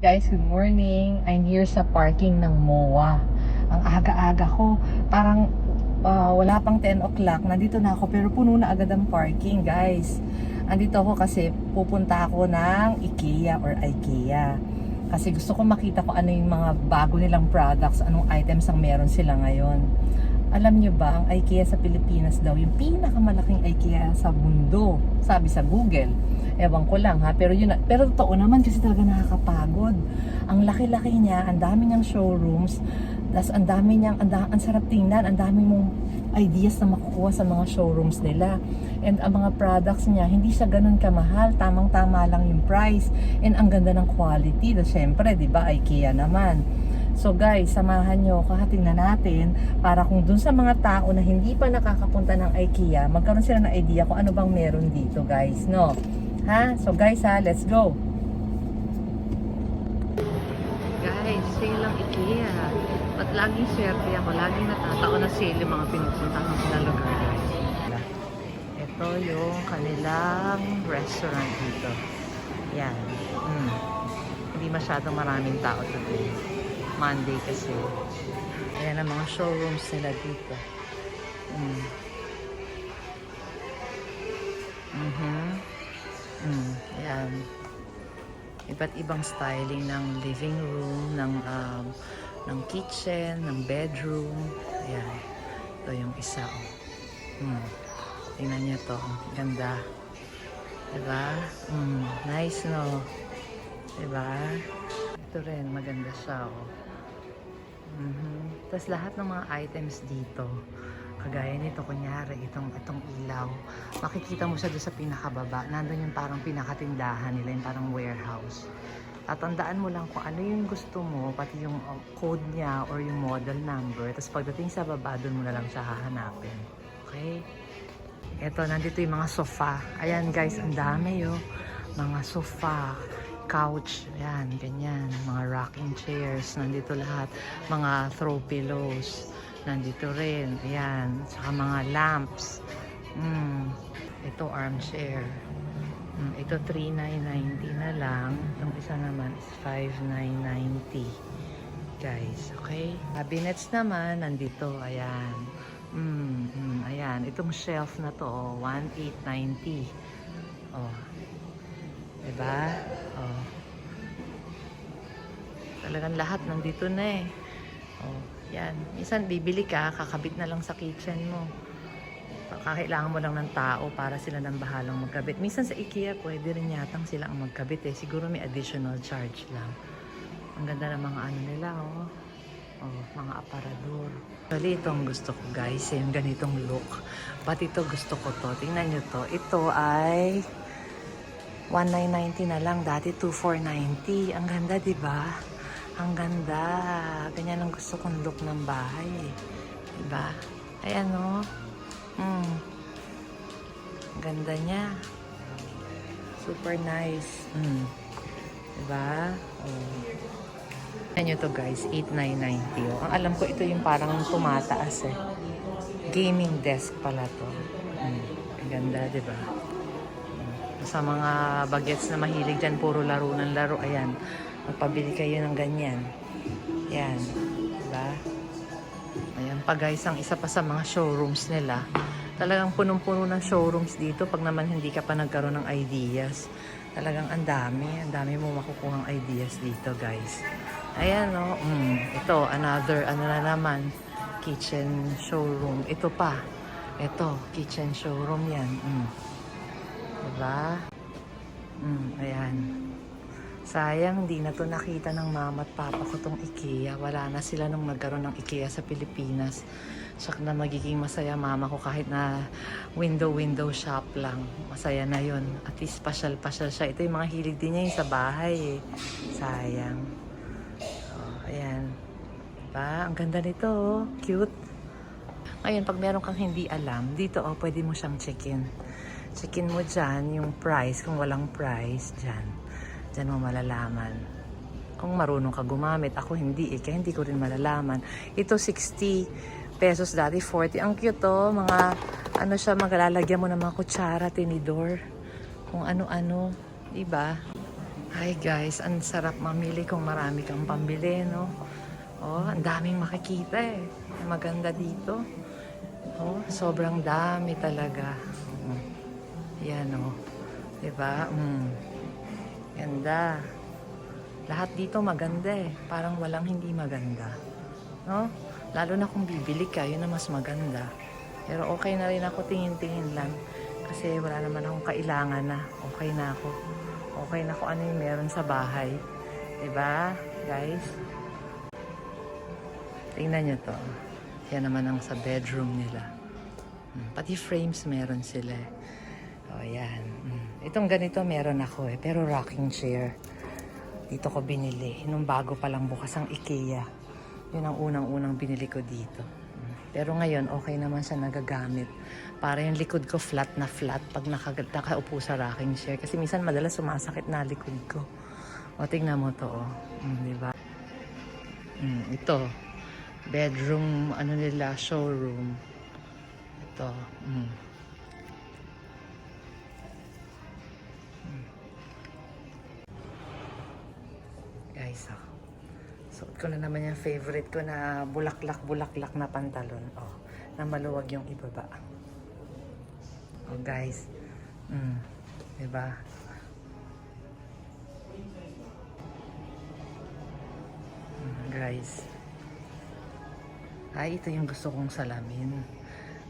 Guys, good morning. I'm here sa parking ng MOA. Ang aga-aga ko. Parang ah, wala pang 10 o'clock. Nandito na ako pero puno na agad ang parking, guys. Andito ako kasi pupunta ako ng IKEA or IKEA. Kasi gusto ko makita ko ano yung mga bago nilang products, anong items ang meron sila ngayon. Alam nyo ba, ang IKEA sa Pilipinas daw, yung pinakamalaking IKEA sa mundo, sabi sa Google. Ewan ko lang ha, pero yun, na- pero totoo naman kasi talaga nakakapagod. Ang laki-laki niya, ang dami niyang showrooms, tas ang dami niyang, ang, ang sarap tingnan, ang dami mong ideas na makukuha sa mga showrooms nila. And ang mga products niya, hindi siya ganun kamahal, tamang-tama lang yung price. And ang ganda ng quality, dahil syempre, di ba, IKEA naman. So guys, samahan nyo ako, tingnan natin para kung dun sa mga tao na hindi pa nakakapunta ng IKEA, magkaroon sila ng idea kung ano bang meron dito guys, no? Ha? So guys ha, let's go! Guys, sale ang IKEA. At laging swerte ako, laging natatao na sale yung mga pinupuntahan ko na lugar guys. Ito yung kanilang restaurant dito. Yan. Mm. Hindi masyadong maraming tao today. Monday kasi. Ayan ang mga showrooms nila dito. Mm. Mhm. Mm, ayan. Iba't ibang styling ng living room, ng um, ng kitchen, ng bedroom. Ayan. Ito yung isa. Oh. Mm. Tingnan niyo to. Ang Ganda. Diba? Mm, nice, no? Diba? Ito rin, maganda siya, oh. Mhm. Tapos lahat ng mga items dito, kagaya nito, kunyari, itong, itong ilaw, makikita mo siya doon sa pinakababa. Nandun yung parang pinakatindahan nila, yung parang warehouse. Tatandaan mo lang kung ano yung gusto mo, pati yung uh, code niya or yung model number. Tapos pagdating sa baba, doon mo na lang siya hahanapin. Okay? Ito, nandito yung mga sofa. Ayan guys, ang dami yo. Mga sofa, couch, ayan, ganyan. Mga rocking chairs, nandito lahat. Mga throw pillows, nandito rin. Ayan, saka mga lamps. Mm. Ito armchair. Mm, ito 3,990 na lang. Itong isa naman is 5,990. Guys, okay? Cabinets naman, nandito. Ayan. Mm, mm, ayan. Itong shelf na to, oh, 1,890. Oh. Diba? Oh. Talagang lahat nandito na eh. Oh, yan. Minsan bibili ka, kakabit na lang sa kitchen mo. Kakailangan mo lang ng tao para sila nang bahalang magkabit. Minsan sa IKEA, pwede rin yatang sila ang magkabit eh. Siguro may additional charge lang. Ang ganda ng mga ano nila, oh. Oh, mga aparador. Actually, ito ang gusto ko guys, yung ganitong look. Pati ito gusto ko to. Tingnan nyo to. Ito ay 1990 na lang. Dati 2490. Ang ganda, di ba? Ang ganda. Ganyan ang gusto kong look ng bahay. Di ba? Ay ano? Hmm. Ang ganda niya. Super nice. Hmm. Di ba? Oh. Yan nyo to guys, 8,990. Oh. Ang alam ko ito yung parang tumataas eh. Gaming desk pala to. Hmm. Ang ganda, di ba? Sa mga bagets na mahilig dyan, puro laro ng laro. Ayan, magpabili kayo ng ganyan. Yan, diba? Ayan pa guys, ang isa pa sa mga showrooms nila. Talagang punong-puno ng showrooms dito pag naman hindi ka pa nagkaroon ng ideas. Talagang ang dami, ang dami mo makukuhang ideas dito guys. Ayan no, mm, ito another ano na naman, kitchen showroom. Ito pa, ito, kitchen showroom yan. Mm. Diba? Mm, ayan. Sayang, hindi na to nakita ng mama at papa ko tong IKEA. Wala na sila nung nagkaroon ng IKEA sa Pilipinas. Siyak na magiging masaya mama ko kahit na window-window shop lang. Masaya na yon At least pasyal-pasyal siya. Ito yung mga hilig din niya yung sa bahay eh. Sayang. Oh, ayan. Diba? Ang ganda nito oh. Cute. Ngayon, pag meron kang hindi alam, dito oh, pwede mo siyang check-in. Check-in mo dyan yung price. Kung walang price, dyan. Dyan mo malalaman. Kung marunong ka gumamit. Ako hindi eh, kaya hindi ko rin malalaman. Ito 60 pesos dati, 40. Ang cute to, mga ano siya, maglalagyan mo ng mga kutsara, tinidor. Kung ano-ano. Diba? Hi guys, ang sarap mamili kung marami kang pambili, no? Oh, ang daming makikita eh. Maganda dito. Oh, sobrang dami talaga. Yan oh. 'Di ba? Mm. Ganda. Lahat dito maganda eh. Parang walang hindi maganda. No? Lalo na kung bibili ka, yun na mas maganda. Pero okay na rin ako tingin-tingin lang. Kasi wala naman akong kailangan na. Okay na ako. Okay na kung ano yung meron sa bahay. 'Di ba, guys? Tingnan nyo to. Yan naman ang sa bedroom nila. Hmm, Pati frames meron sila. eh. O, yan. Hmm. Itong ganito meron ako eh. Pero rocking chair. Dito ko binili. Nung bago pa lang bukas ang IKEA. Yun ang unang-unang binili ko dito. Hmm. Pero ngayon, okay naman siya nagagamit. Para yung likod ko flat na flat pag naka, nakaupo sa rocking chair. Kasi minsan madalas sumasakit na likod ko. O, tingnan mo to. Oh. Hmm, di ba? Hmm, ito. Bedroom, ano nila, showroom. Ito. Hmm. Guys, oh. Suot ko na naman yung favorite ko na bulaklak-bulaklak na pantalon. Oh, na maluwag yung ibaba. Oh, guys. Mm, 'di ba? Mm, guys. Ay, ito yung gusto kong salamin.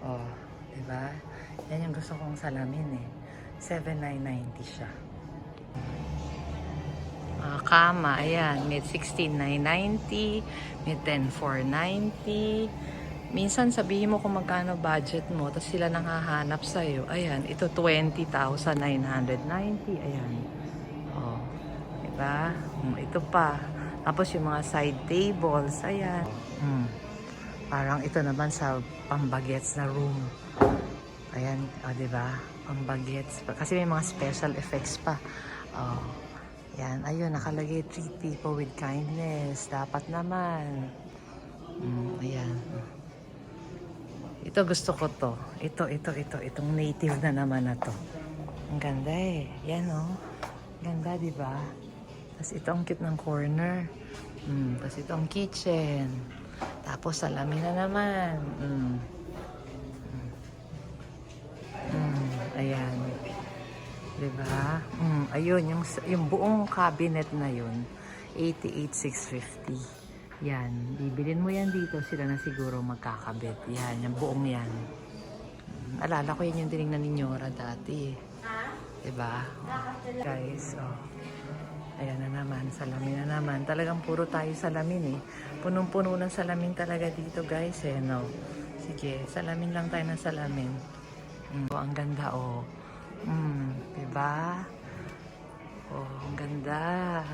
Oh, 'di ba? Yan yung gusto kong salamin eh. 7,990 siya. Kama, ayan, may 16,990, may 10,490. Minsan sabihin mo kung magkano budget mo, tapos sila nang hahanap sa'yo. Ayan, ito 20,990. Ayan. Oh, diba? Mm, ito pa. Tapos yung mga side tables, ayan. Mm. Parang ito naman sa pambagets na room. Ayan, o oh, diba? Pambagets. Kasi may mga special effects pa. Oh. Yan, ayun, nakalagay treat people with kindness. Dapat naman. Mm, ayan. Ito gusto ko to. Ito, ito, ito. Itong native na naman na to. Ang ganda eh. Yan oh. Ganda, di ba? Tapos ito ang cute ng corner. Mm, tapos ito ang kitchen. Tapos salamin na naman. Mm. Mm, ayan. Diba? Mm, ayun, yung, yung buong cabinet na yun, 88,650. Yan. Bibilin mo yan dito, sila na siguro magkakabit. Yan, yung buong yan. Mm, alala ko yun yung tinignan ni Nyora dati. Diba? Oh, guys, oh. Ayan na naman, salamin na naman. Talagang puro tayo salamin eh. Punong-puno ng salamin talaga dito guys eh, no? Sige, salamin lang tayo ng salamin. Mm, oh, ang ganda oh. Mm, diba? Oh, ang ganda.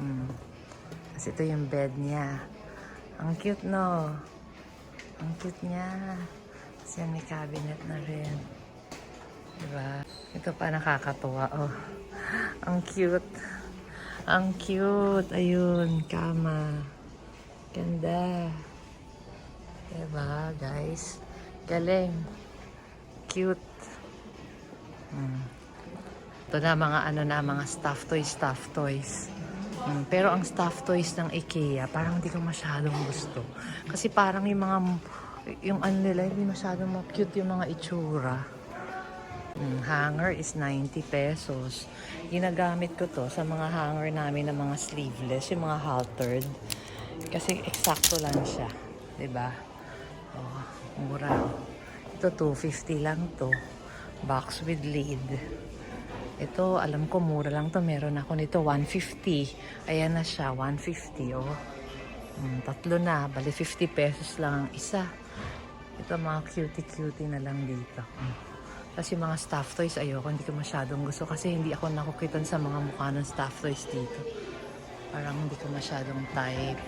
Mm. Kasi ito yung bed niya. Ang cute, no? Ang cute niya. Kasi may cabinet na rin. Diba? Ito pa nakakatuwa, oh. Ang cute. Ang cute. Ayun, kama. Ganda. Diba, guys? Galing. Cute. Mm. Ito na mga ano na, mga stuff toys, stuff toys. Mm, pero ang stuff toys ng IKEA, parang hindi ko masyadong gusto. Kasi parang yung mga, yung ano nila, hindi masyadong ma- cute yung mga itsura. Mm, hanger is 90 pesos. Ginagamit ko to sa mga hanger namin na mga sleeveless, yung mga haltered. Kasi eksakto lang siya. 'di ba? Oh, mura. Ito 250 lang to. Box with lid. Ito, alam ko mura lang to. Meron ako nito 150. Ayan na siya, 150 oh. Mm, tatlo na, bali 50 pesos lang ang isa. Ito mga cutie-cutie na lang dito. Mm. Tapos yung mga stuff toys, ayoko, hindi ko masyadong gusto kasi hindi ako nakukitan sa mga mukha ng stuff toys dito. Parang hindi ko masyadong type.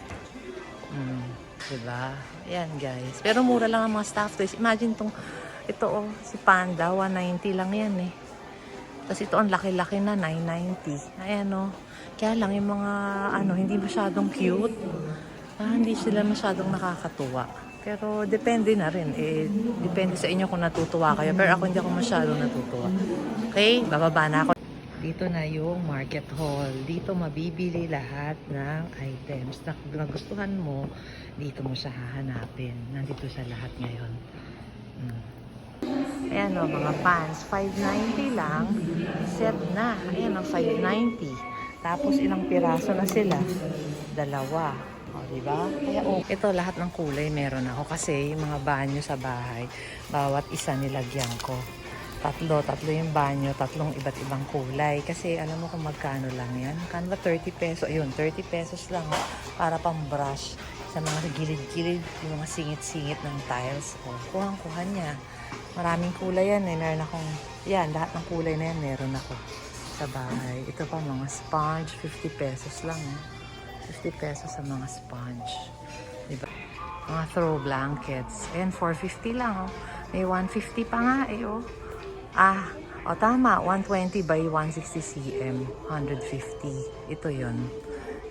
Mm, diba? Ayan guys. Pero mura lang ang mga stuff toys. Imagine tong, ito oh, si Panda, 190 lang yan eh. Tapos ito ang laki-laki na, 990. Ayan oh. Kaya lang yung mga ano, hindi masyadong cute. Ah, hindi sila masyadong nakakatuwa. Pero depende na rin. Eh, depende sa inyo kung natutuwa kayo. Pero ako hindi ako masyadong natutuwa. Okay, bababa na ako. Ito na yung market hall. Dito mabibili lahat ng items na nagustuhan mo. Dito mo siya hahanapin. Nandito sa lahat ngayon. Mm. Ayan o, mga pants. 590 lang. Set na. Ayan o, 590. Tapos ilang piraso na sila? Dalawa. O, di ba? Kaya o, ito lahat ng kulay meron ako. Kasi yung mga banyo sa bahay, bawat isa nilagyan ko. Tatlo, tatlo yung banyo, tatlong iba't ibang kulay. Kasi alam mo kung magkano lang yan. Magkano ba 30 pesos? Ayun, 30 pesos lang para pang brush sa mga gilid-gilid, yung mga singit-singit ng tiles. O, kuhang-kuha niya. Maraming kulay yan eh. Meron akong, yan, lahat ng kulay na yan meron ako sa bahay. Ito pa mga sponge, 50 pesos lang. Eh. 50 pesos sa mga sponge. Diba? Mga throw blankets. Ayan, 450 lang. Oh. May 150 pa nga eh. Oh. Ah, o tama, 120 by 160 cm, 150. Ito yon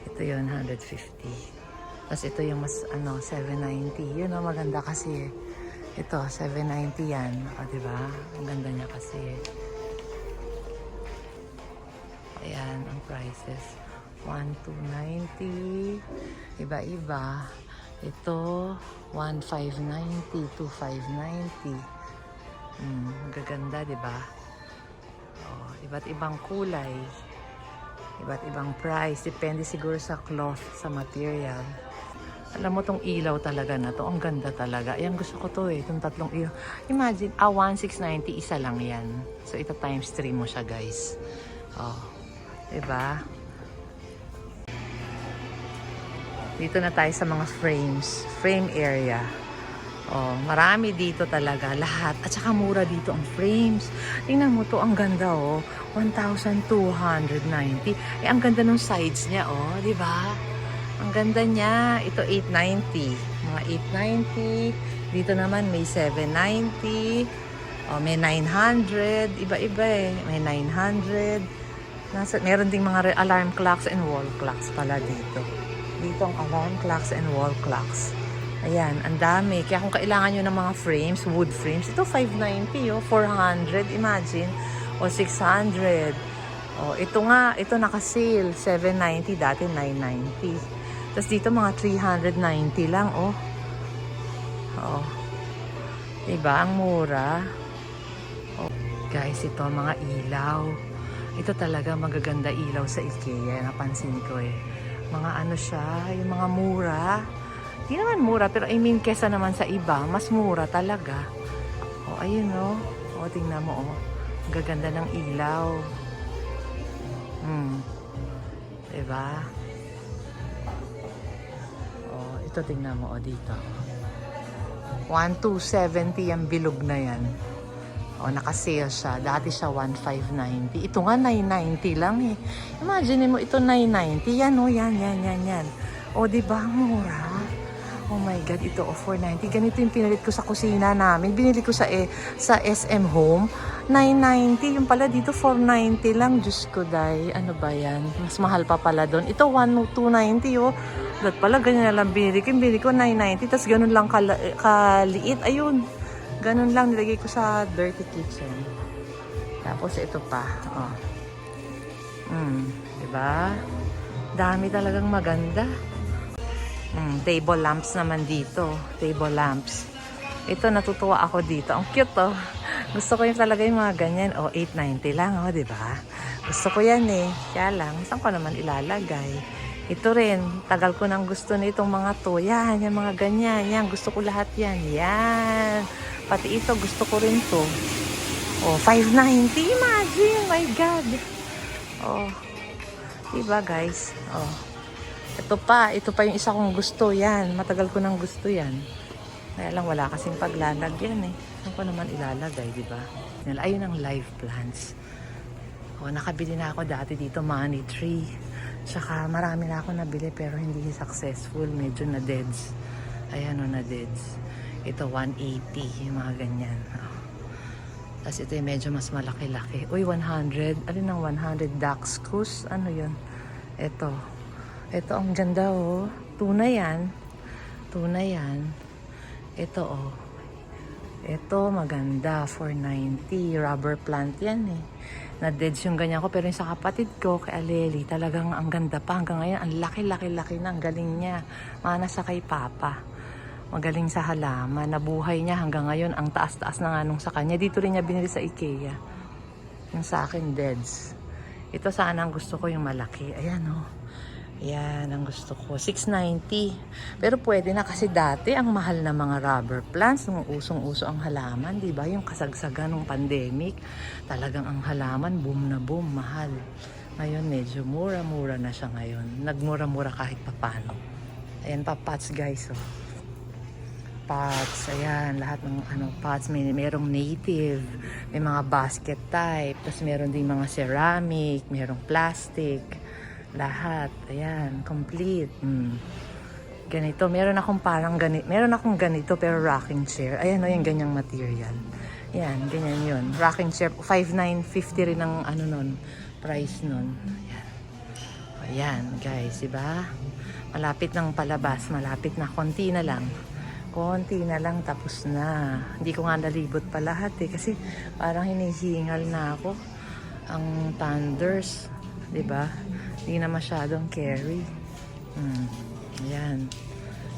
Ito yon 150. Tapos ito yung mas, ano, 790. Yun o, maganda kasi eh. Ito, 790 yan. O, diba? Ang ganda niya kasi. Ayan, ang prices. 1,290. Iba-iba. Ito, 1,590, 2,590. Mm, gaganda, di ba? Oh, iba't ibang kulay. Iba't ibang price. Depende siguro sa cloth, sa material. Alam mo tong ilaw talaga na to. Ang ganda talaga. Ayan, gusto ko to eh. Itong tatlong ilaw. Imagine, ah, 1,690, isa lang yan. So, ito times 3 mo siya, guys. Oh, diba? Dito na tayo sa mga frames. Frame area. Oh, marami dito talaga, lahat. At saka mura dito ang frames. Tingnan mo to, ang ganda oh. 1,290. Eh, ang ganda ng sides niya oh, di ba? Ang ganda niya. Ito 890. Mga 890. Dito naman may 790. Oh, may 900. Iba-iba eh. May 900. Nasa, meron ding mga alarm clocks and wall clocks pala dito. Dito ang alarm clocks and wall clocks. Ayan, ang dami. Kaya kung kailangan nyo ng mga frames, wood frames, ito 590 oh, 400, imagine. O 600. O, ito nga, ito naka-sale, 790, dati 990. Tapos dito mga 390 lang, oh. Oh. Diba, ang mura. Oh. Guys, ito mga ilaw. Ito talaga magaganda ilaw sa IKEA. Napansin ko eh. Mga ano siya, yung mga mura. Di naman mura, pero I mean, kesa naman sa iba, mas mura talaga. O, ayun o. O, tingnan mo o. Ang gaganda ng ilaw. Hmm. Diba? O, ito tingnan mo o dito. 1,270 ang bilog na yan. O, naka-sale siya. Dati siya 1,590. Ito nga 990 lang eh. Imagine mo, ito 990. Yan o, yan, yan, yan, yan. O, di ba Mura. Oh my God, ito o 490. Ganito yung pinalit ko sa kusina namin. Binili ko sa eh, sa SM Home. 990. Yung pala dito 490 lang. Diyos ko, day. Ano ba yan? Mas mahal pa pala doon. Ito 1290 oh. Dahil pala ganyan na lang binili ko. Binili ko 990. Tapos ganun lang kala, kaliit. Ayun. Ganun lang nilagay ko sa dirty kitchen. Tapos ito pa. Oh. Mm, 'di ba? Dami talagang maganda. Mm, table lamps naman dito. Table lamps. Ito, natutuwa ako dito. Ang cute, oh. Gusto ko yung talaga yung mga ganyan. Oh, 890 lang, oh, di ba? Gusto ko yan, eh. Kaya lang, saan ko naman ilalagay? Ito rin, tagal ko nang gusto nitong mga to. Yan, yung mga ganyan. Yan, gusto ko lahat yan. Yan. Pati ito, gusto ko rin to. Oh, 590. Imagine, my God. Oh. Diba, guys? Oh. Ito pa, ito pa yung isa kong gusto. Yan, matagal ko nang gusto yan. Kaya lang wala kasing paglalagyan eh. Saan ko naman ilalagay, di ba? Ayun ang live plants. O, nakabili na ako dati dito, money tree. Tsaka marami na ako nabili pero hindi successful. Medyo na deads. Ayan o, na deads. Ito, 180, yung mga ganyan. O. Tapos ito yung medyo mas malaki-laki. Uy, 100. Alin ang 100? Daxcus? Ano yun? Ito. Ito ang ganda oh. Tunay yan. Tunay yan. Ito oh. Ito maganda. 490. Rubber plant yan eh. na deads yung ganyan ko. Pero yung sa kapatid ko, kay Aleli, talagang ang ganda pa. Hanggang ngayon, ang laki-laki-laki na. Ang galing niya. Mana sa kay Papa. Magaling sa halaman. Nabuhay niya hanggang ngayon. Ang taas-taas na nga nung sa kanya. Dito rin niya binili sa Ikea. Yung sa akin, deads. Ito sana ang gusto ko yung malaki. Ayan, oh. Yan ang gusto ko. 690. Pero pwede na kasi dati ang mahal na mga rubber plants nung usong-uso ang halaman, 'di ba? Yung kasagsagan ng pandemic, talagang ang halaman boom na boom, mahal. Ngayon medyo mura-mura na siya ngayon. Nagmura-mura kahit papano. Ayan pa pots guys, oh. Pots, ayan, lahat ng ano, pots, may merong native, may mga basket type, tapos meron din mga ceramic, merong plastic, lahat, ayan, complete. Mm. Ganito, meron akong parang ganito, meron akong ganito pero rocking chair. Ayan o, ganyang material. Ayan, ganyan yun. Rocking chair, 5,950 rin ang ano nun, price nun. Ayan. Ayan, guys, diba? Malapit ng palabas, malapit na, konti na lang. Konti na lang, tapos na. Hindi ko nga nalibot pa lahat eh, kasi parang hinihingal na ako. Ang thunders, di ba? Hindi na masyadong carry. Hmm. Ayan.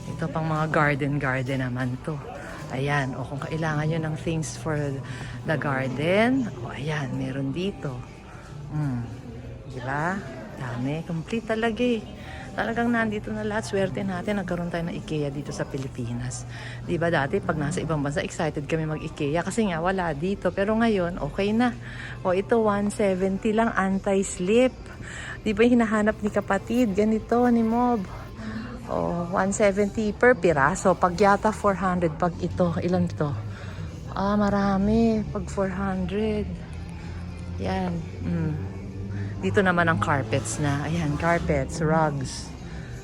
Ito pang mga garden-garden naman to. Ayan. O kung kailangan nyo ng things for the garden, o ayan, meron dito. Hmm. Diba? Dami. Complete talaga eh. Talagang nandito na lahat. Swerte natin. Nagkaroon tayo ng IKEA dito sa Pilipinas. Di ba dati pag nasa ibang bansa, excited kami mag-IKEA kasi nga wala dito. Pero ngayon, okay na. O ito, 170 lang anti-slip. Di ba hinahanap ni kapatid? Ganito ni Mob. O, 170 per piraso. Pag yata 400, pag ito, ilan to? Ah, marami. Pag 400. Yan. Mm. Dito naman ang carpets na. Ayan, carpets, rugs.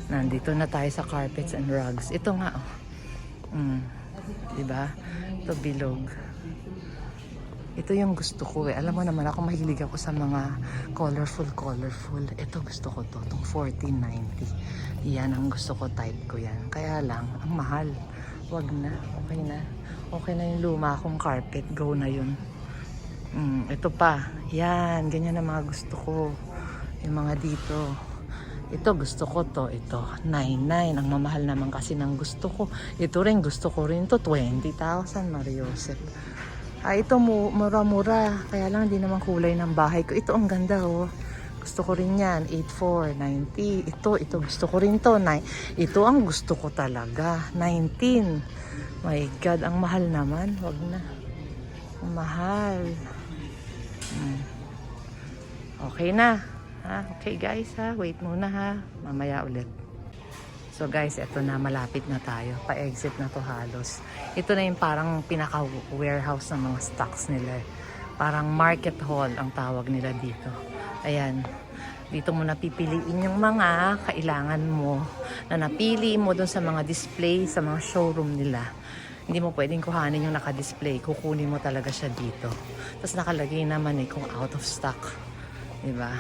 Nandito na tayo sa carpets and rugs. Ito nga, oh. Mm. Diba? Ito bilog. Ito yung gusto ko eh. Alam mo naman ako mahilig ako sa mga colorful, colorful. Ito gusto ko to. Itong 1490. Yan ang gusto ko. Type ko yan. Kaya lang, ang mahal. Wag na. Okay na. Okay na yung luma kong carpet. Go na yun. Mm, ito pa. Yan. Ganyan ang mga gusto ko. Yung mga dito. Ito gusto ko to. Ito. 99. Ang mamahal naman kasi ng gusto ko. Ito rin gusto ko rin to. 20,000 Mariosep. Ah, ito mu- mura-mura. Kaya lang hindi naman kulay ng bahay ko. Ito ang ganda oh. Gusto ko rin yan. 8490. Ito, ito gusto ko rin to. Nine. Ito ang gusto ko talaga. 19. My God, ang mahal naman. Wag na. Ang mahal. Okay na. Ha? Okay guys ha. Wait muna ha. Mamaya ulit. So guys, eto na, malapit na tayo. Pa-exit na to halos. Ito na yung parang pinaka-warehouse ng mga stocks nila. eh. Parang market hall ang tawag nila dito. Ayan. Dito mo napipiliin yung mga kailangan mo na napili mo dun sa mga display, sa mga showroom nila. Hindi mo pwedeng kuhanin yung naka-display. Kukunin mo talaga siya dito. Tapos nakalagay naman eh kung out of stock. Diba?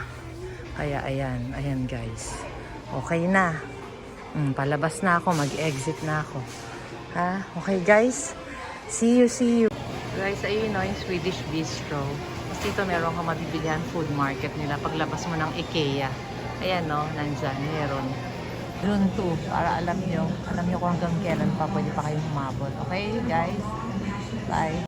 Kaya ayan, ayan guys. Okay na. Mm, palabas na ako, mag-exit na ako. Ha? Okay guys? See you, see you. Guys, ayun no, yung Swedish Bistro. Tapos dito meron kang mabibilihan food market nila paglabas mo ng IKEA. Ayan no, nandyan, meron. Doon to, para alam nyo, alam nyo kung hanggang kailan pa pwede pa kayong humabol. Okay guys? Bye.